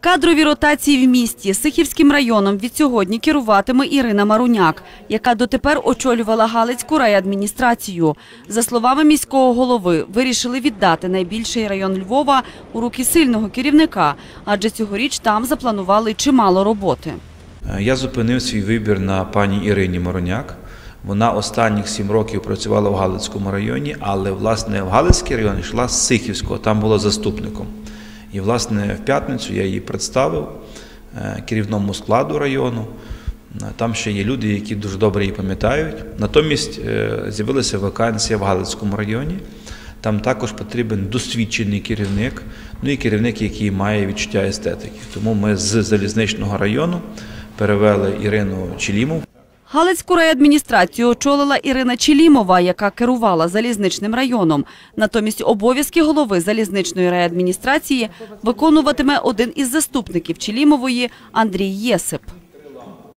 Кадрові ротації в місті Сихівським районом від сьогодні керуватиме Ірина Маруняк, яка дотепер очолювала Галицьку райадміністрацію. За словами міського голови, вирішили віддати найбільший район Львова у руки сильного керівника, адже цьогоріч там запланували чимало роботи. Е, Я зупинив свій вибір на пані Ірині Мороняк. Вона останніх сім років працювала в Галицькому районі, але власне в Галицький район йшла з Сихівського, там була заступником. І власне в п'ятницю я її представив е, керівному складу району. Е, Там ще є люди, які дуже добре її пам'ятають. Натомість е, з'явилася вакансія в Галицькому районі. Там також потрібен досвідчений керівник, ну і керівник, який має відчуття естетики. Тому ми з залізничного району перевели Ірину Челімов. Галицьку райадміністрацію очолила Ірина Челімова, яка керувала залізничним районом. Натомість обов'язки голови залізничної райадміністрації виконуватиме один із заступників Челімової Андрій Єсип.